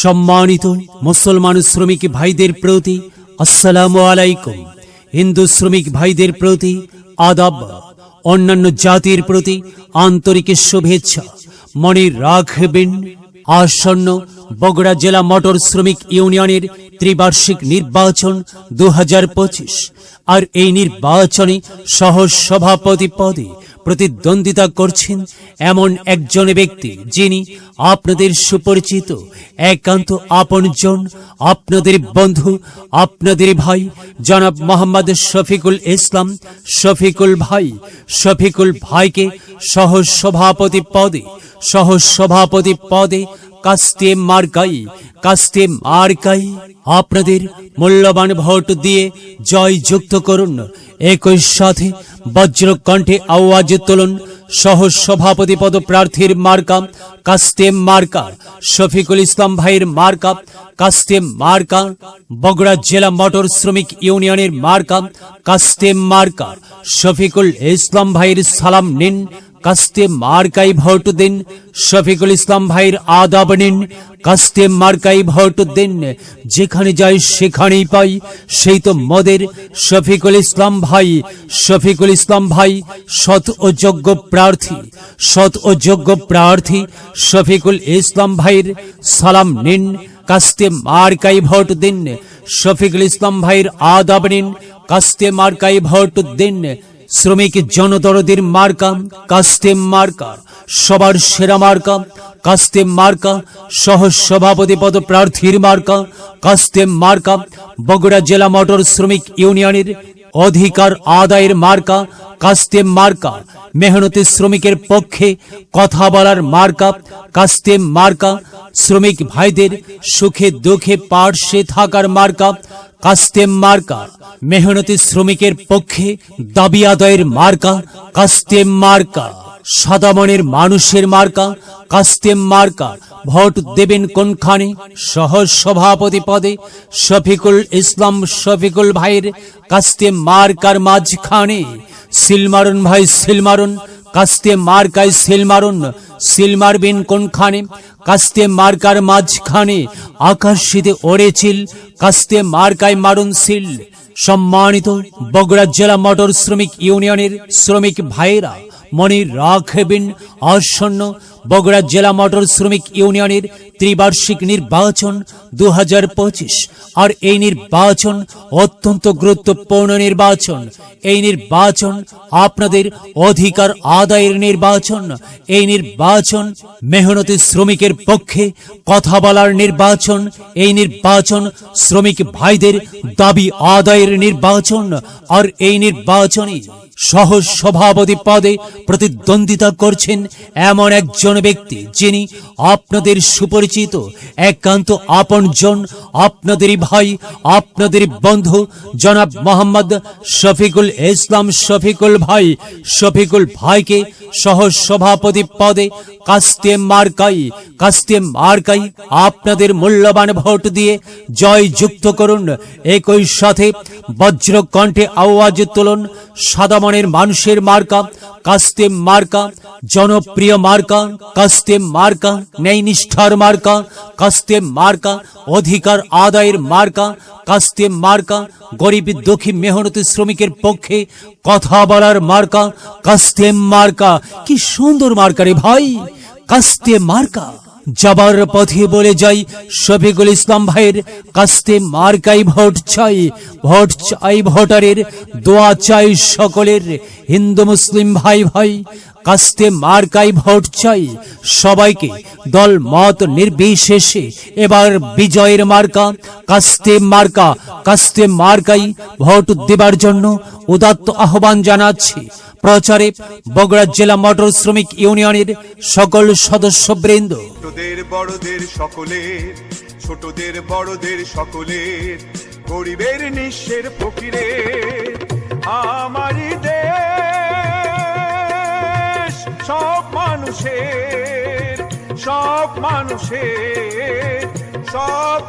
সম্মানিত মুসলমান শ্রমিক ভাইদের প্রতি আসসালামু আলাইকুম। হিন্দু শ্রমিক ভাইদের প্রতি আদাব, অন্যান্য জাতির প্রতি আন্তরিক শুভেচ্ছা। মনে রাখবেন, আসন্ন বগুড়া জেলা মোটর শ্রমিক ইউনিয়নের ত্রিবার্ষিক নির্বাচন দু হাজার পঁচিশ। আর এই নির্বাচনে সহ সভাপতি পদে প্রতিদ্বন্দ্বিতা করছেন এমন একজন ব্যক্তি যিনি আপনাদের সুপরিচিত, একান্ত আপনজন, আপনাদের বন্ধু, আপনাদের ভাই, জনাব মোহাম্মদ শফিকুল ইসলাম। শফিকুল ভাই, শফিকুল ভাইকে সহ সভাপতি পদে সহ সভাপতি পদে কাস্তে মার্কাই কাস্তে মার্কাই আপনাদের মূল্যবান ভোট দিয়ে জয় যুক্ত করুন। একই সাথে বজ্র কণ্ঠে আওয়াজ তুলুন। সহ সভাপতি পদ প্রার্থীর মার্কা, কাস্তে মার্কা। শফিকুল ইসলাম ভাইয়ের মার্কা, কাস্তে মার্কা। বগুড়া জেলা মোটর শ্রমিক ইউনিয়নের মার্কা, কাস্তে মার্কা। শফিকুল ইসলাম ভাইয়ের সালাম নিন। কাস্তে মার্কাই ভোট দিন, শফিকুল ইসলাম ভাইয়ের আদাব নিন। কাস্তে মার্কাই ভোট দিন, যেখানে যাই সেখানেই পাই। সেই তো মদের, শফিকুল ইসলাম ভাই, শফিকুল ইসলাম ভাই, সৎ ও যোগ্য প্রার্থী, সৎ ও যোগ্য প্রার্থী, শফিকুল ইসলাম ভাইয়ের সালাম নিন। কাস্তে মার্কাই ভোট দিন, শফিকুল ইসলাম ভাইয়ের আদাব নিন। কাস্তে মার্কাই ভোট দিন শ্রমিক জনদরদের মার্কা, কাস্তেম মার্কা, সবার সেরা মার্কা, কাস্তেম মার্কা সহ সভাপতি পদ প্রার্থীর মার্কা, কাস্তেম মার্কা, বগুড়া জেলা মোটর শ্রমিক ইউনিয়নের অধিকার আদায়ের মার্কা, কাস্তেম মার্কা, মেহনতি শ্রমিকের পক্ষে কথা বলার মার্কা, কাস্তেম মার্কা শ্রমিক ভাইদের সুখে দুঃখে পার্শ্বে থাকার মার্কা, কাস্তেম মার্কা। মেহনতি শ্রমিকের পক্ষে দাবি আদায়ের মার্কা, কাস্তেম মার্কা। সাদামনের মানুষের মার্কা, কাস্তেম মার্কা। ভোট দেবেন কোনখানে? সহজ সভাপতি পদে শফিকুল ইসলাম শফিকুল ভাইয়ের কাস্তেম মার্কার মাঝখানে। সিলমারুন ভাই সিলমারুন কাস্তে মার্কায় সিল মারুন, সিল মারবেন কোনখানে? কাস্তে মার্কার মাঝখানে আকাশ শীতে ওড়েছিল কাস্তে মার্কায় মারুন সিল। সম্মানিত বগুড়া জেলা মোটর শ্রমিক ইউনিয়নের শ্রমিক ভাইয়েরা মনে রাখবেন আসন্ন বগুড়া জেলা মোটর শ্রমিক ইউনিয়নের ত্রিবার্ষিক নির্বাচন দু হাজার পঁচিশ। আর এই নির্বাচন অত্যন্ত গুরুত্বপূর্ণ নির্বাচন। এই নির্বাচন আপনাদের অধিকার আদায়ের নির্বাচন। এই নির্বাচন মেহনতি শ্রমিকের পক্ষে কথা বলার নির্বাচন। এই নির্বাচন শ্রমিক ভাইদের দাবি আদায়ের নির্বাচন। আর এই নির্বাচনে সহ সভাপতি পদে প্রতিদ্বন্দ্বিতা করছেন এমন একজন ব্যক্তি যিনি আপনাদের সুপরিচিত, একান্ত আপনজন, আপনাদেরই ভাই, আপনাদের বন্ধু, জনাব মোহাম্মদ শফিকুল ইসলাম শফিকুল ভাই। শফিকুল ভাইকে সহ সভাপতি পদে কাস্তে মার্কাই কাস্তে মার্কাই আপনাদের মূল্যবান ভোট দিয়ে জয় যুক্ত করুন। একই সাথে বজ্র কণ্ঠে আওয়াজ তুলুন। সাদামনের মানুষের মার্কা কাস্তে মার্কা, জনপ্রিয় মার্কা কাস্তে মার্কা, ন্যায় নিষ্ঠার মার্কা কাস্তে মার্কা, অধিকার আদায়ের মার্কা কাস্তে মার্কা, গরিব দুঃখী মেহনতি শ্রমিকের পক্ষে কথা বলার মার্কা কাস্তে মার্কা। কি সুন্দর মার্কা রে ভাই কাস্তে মার্কা। যাবার পথে বলে যাই, শফিকুল ইসলাম ভাইয়ের কাস্তে মার্কাই ভোট চাই ভোট চাই ভোটারের, দোয়া চাই সকলের, হিন্দু মুসলিম ভাই ভাই, কাস্তে মার্কাই ভোট চাই, সবাইকে দল মত নির্বিশেষে এবার বিজয়ের মার্কা, কাস্তে মার্কা, কাস্তে মার্কাই ভোট দেবার জন্য উদাত্ত আহ্বান জানাচ্ছি। প্রচারে বগুড়া জেলা মোটর শ্রমিক ইউনিয়নের সকল সদস্যবৃন্দ। ছোটদের বড়দের সকলের, ছোটদের বড়দের সকলের, গরিবের নিঃস্বের ফকিরের আমারই দেশ, সব মানুষের সব মানুষের, সব